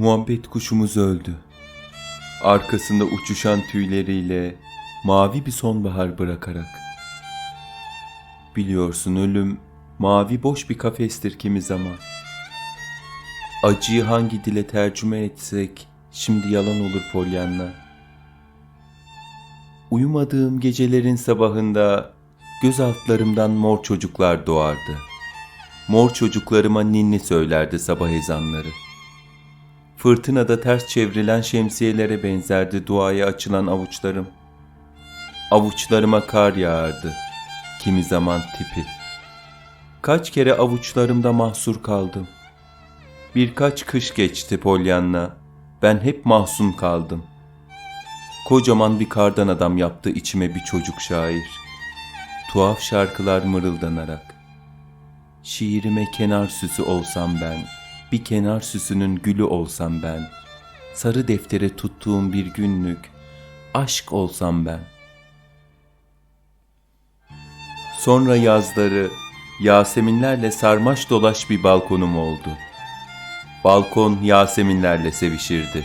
Muhabbet kuşumuz öldü. Arkasında uçuşan tüyleriyle mavi bir sonbahar bırakarak. Biliyorsun ölüm mavi boş bir kafestir kimi zaman. Acıyı hangi dile tercüme etsek şimdi yalan olur Pollyanna. Uyumadığım gecelerin sabahında göz altlarımdan mor çocuklar doğardı. Mor çocuklarıma ninni söylerdi sabah ezanları. Fırtınada ters çevrilen şemsiyelere benzerdi duaya açılan avuçlarım. Avuçlarıma kar yağardı. Kimi zaman tipi. Kaç kere avuçlarımda mahsur kaldım. Birkaç kış geçti Polyanna. Ben hep mahzun kaldım. Kocaman bir kardan adam yaptı içime bir çocuk şair. Tuhaf şarkılar mırıldanarak. Şiirime kenar süsü olsam ben, bir kenar süsünün gülü olsam ben, sarı deftere tuttuğum bir günlük, aşk olsam ben. Sonra yazları Yaseminlerle sarmaş dolaş bir balkonum oldu. Balkon Yaseminlerle sevişirdi.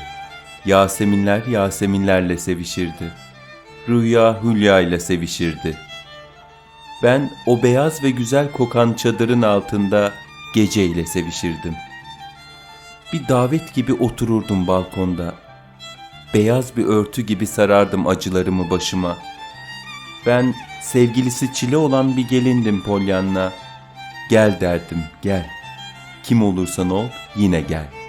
Yaseminler Yaseminlerle sevişirdi. Rüya Hülya ile sevişirdi. Ben o beyaz ve güzel kokan çadırın altında geceyle sevişirdim. Bir davet gibi otururdum balkonda. Beyaz bir örtü gibi sarardım acılarımı başıma. Ben sevgilisi çile olan bir gelindim Polyanna. Gel derdim, gel. Kim olursan ol, yine gel.''